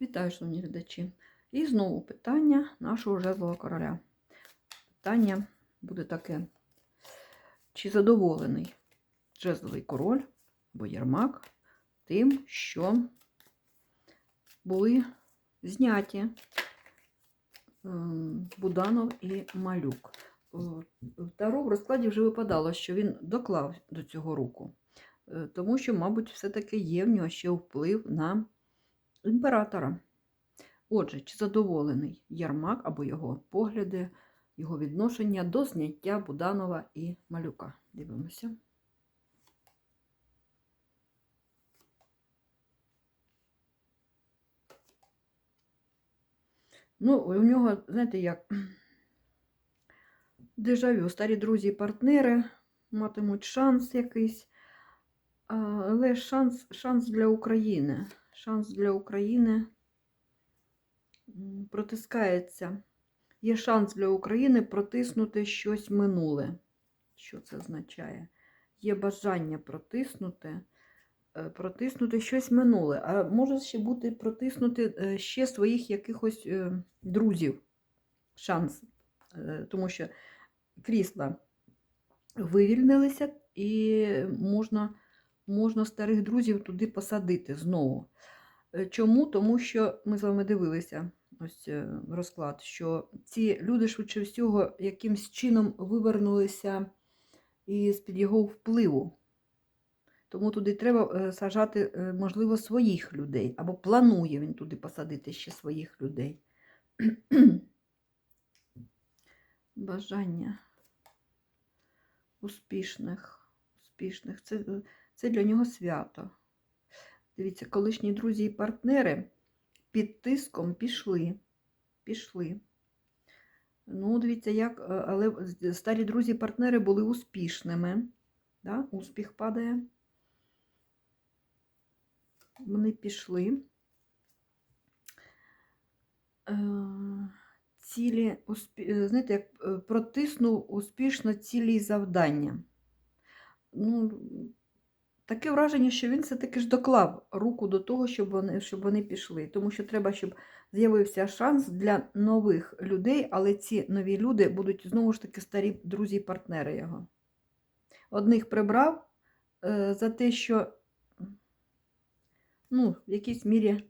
Вітаю, шановні глядачі. І знову питання нашого жезлового короля. Питання буде таке: чи задоволений жезловий король або Єрмак тим, що були зняті ем, Буданов і Малюк? Е, Таро в розкладі вже випадало, що він доклав до цього руку, Е, тому що, мабуть, все-таки є в нього ще вплив на імператора. Отже, чи задоволений Ярмак або його погляди, його відношення до зняття Буданова і Малюка? Дивимося. Ну, у нього, знаєте, як дежавю, старі друзі і партнери матимуть шанс якийсь, але шанс, шанс для України. Шанс для України протискається. Є шанс для України протиснути щось минуле. Що це означає? Є бажання протиснути, е, протиснути щось минуле. А може ще бути протиснути е, ще своїх якихось е, друзів. Шанс. Тому що крісла вивільнилися і можна, можна старих друзів туди посадити знову. Е, Чому? Тому що ми з вами дивилися ось е, розклад, що ці люди, швидше всього, якимсь чином вивернулися із-під його впливу. Тому туди треба е, сажати, можливо, своїх людей, або планує він туди посадити ще своїх людей. Бажання успішних, успішних. Це, це для нього свято. Дивіться, колишні друзі і партнери під тиском пішли. Пішли. Ну, дивіться, як, е, але старі друзі і партнери були успішними. Да? Успіх падає. Вони пішли. Е, Цілі, е, знаєте, як протиснув успішно цілі завдання. Ну, таке враження, що він все-таки ж доклав руку до того, щоб вони, щоб вони пішли. Тому що треба, щоб з'явився шанс для нових людей, але ці нові люди будуть знову ж таки старі друзі і партнери його. Одних прибрав е, за те, що ну, в якійсь мірі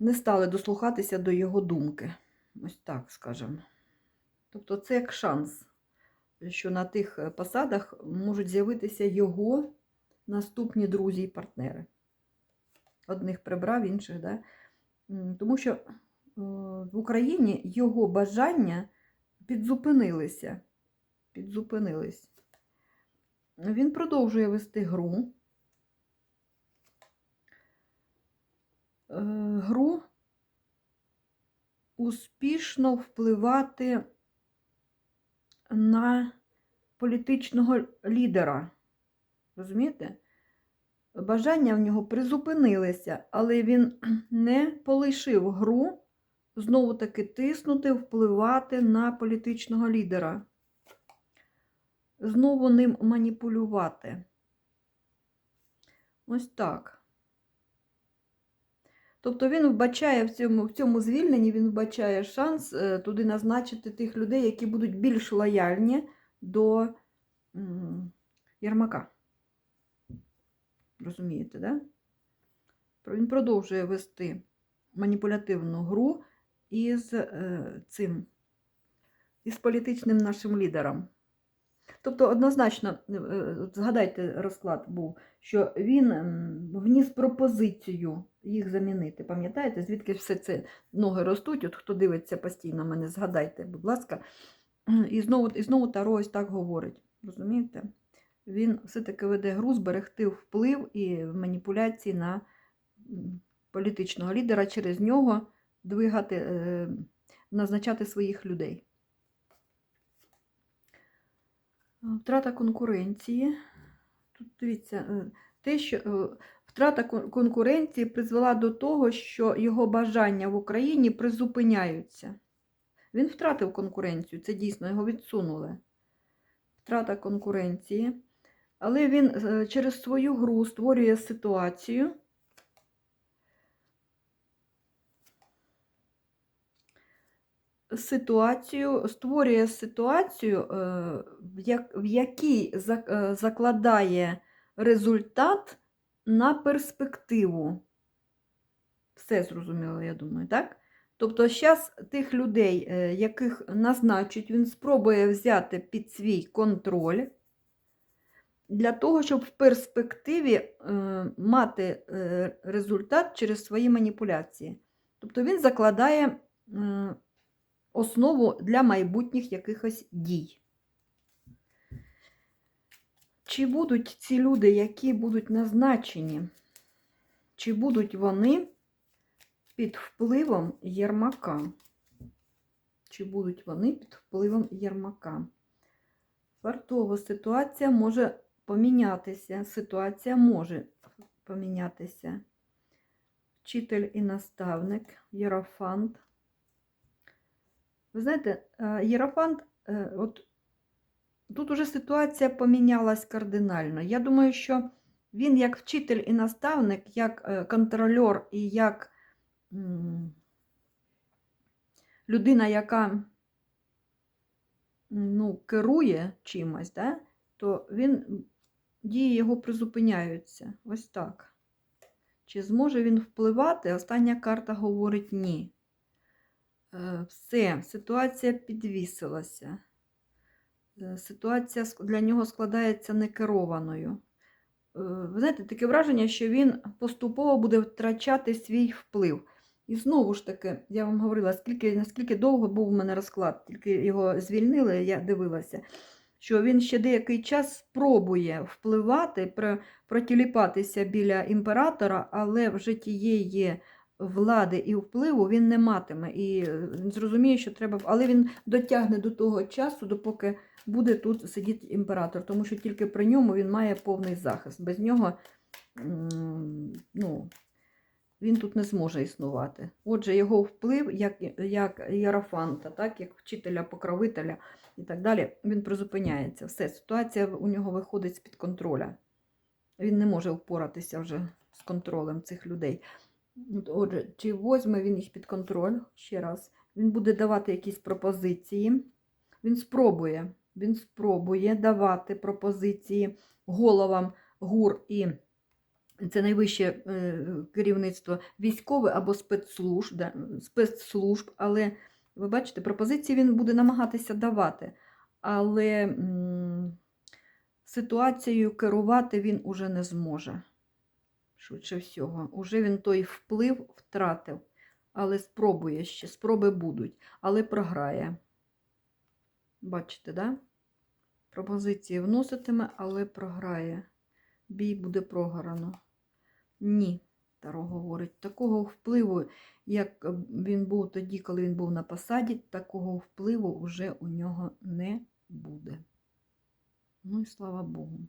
не стали дослухатися до його думки. Ось так скажемо. Тобто це як шанс, що на тих е, посадах можуть з'явитися його наступні друзі і партнери. Одних прибрав, інших, да? Тому що е, в Україні його бажання підзупинилися. Підзупинились. Він продовжує вести гру. Е, Гру успішно впливати на політичного лідера. Розумієте? Бажання в нього призупинилися, але він не полишив гру знову таки тиснути, впливати на політичного лідера. Знову ним маніпулювати. Ось так. Тобто він вбачає в цьому, в цьому звільненні, він вбачає шанс е, туди назначити тих людей, які будуть більш лояльні до Єрмака. Розумієте, да? Він продовжує вести маніпулятивну гру із е, цим, із політичним нашим лідером. Тобто, однозначно, е, е, згадайте, розклад був, що він вніс пропозицію їх замінити. Пам'ятаєте, звідки все це ноги ростуть? От хто дивиться постійно мене, згадайте, будь ласка. І знову, і знову Таро ось так говорить. Розумієте? Він все-таки веде гру зберегти вплив і маніпуляції на політичного лідера, через нього двигати, е, назначати своїх людей. Втрата конкуренції. Тут дивіться, е, те, що е, втрата конкуренції призвела до того, що його бажання в Україні призупиняються. Він втратив конкуренцію, це дійсно його відсунули. Втрата конкуренції. Але він е, через свою гру створює ситуацію, ситуацію, створює ситуацію, е, в як- якій е, закладає результат на перспективу. Все зрозуміло, я думаю, так? Тобто, зараз тих людей, е, яких назначить, він спробує взяти під свій контроль для того, щоб в перспективі е, мати е, результат через свої маніпуляції. Тобто він закладає основу для майбутніх якихось дій. Чи будуть ці люди, які будуть назначені, чи будуть вони під впливом Єрмака? Чи будуть вони під впливом Єрмака? Фартово ситуація може помінятися. Ситуація може помінятися. Вчитель і наставник, Єрофант. Ви знаєте, Єрофант, е, от тут уже ситуація помінялась кардинально. Я думаю, що він як вчитель і наставник, як е, контрольор і як людина, яка ну, керує чимось, да, то він, дії його призупиняються. Ось так. Чи зможе він впливати? Остання карта говорить ні. Е, Все, ситуація підвісилася. Е, Ситуація для нього складається некерованою. Е, Ви знаєте, таке враження, що він поступово буде втрачати свій вплив. І знову ж таки, я вам говорила, скільки, наскільки довго був у мене розклад, тільки його звільнили, я дивилася, що він ще деякий час спробує впливати, протіліпатися біля імператора, але вже тієї влади і впливу він не матиме. І е, він зрозуміє, що треба, але він дотягне до того часу, допоки буде тут сидіти імператор, тому що тільки при ньому він має повний захист. Без нього ну, він тут не зможе існувати. Отже, його вплив, як, як Єрофанта, так, як вчителя, покровителя і так далі, він призупиняється. Все, ситуація у нього виходить з-під контроля. Він не може впоратися вже з контролем цих людей. От, Отже, чи возьме він їх під контроль? Ще раз, він буде давати якісь пропозиції. Він спробує, він спробує давати пропозиції головам ГУР і це найвище е, керівництво військове або спецслужб, да, спецслужб, але ви бачите, пропозиції він буде намагатися давати, але м, ситуацією керувати він уже не зможе. Швидше всього, уже він той вплив втратив, але спробує ще, спроби будуть, але програє. Бачите, да? Пропозиції вноситиме, але програє. Бій буде програно. Ні, Таро говорить, такого впливу, як він був тоді, коли він був на посаді, такого впливу вже у нього не буде. Ну і слава Богу.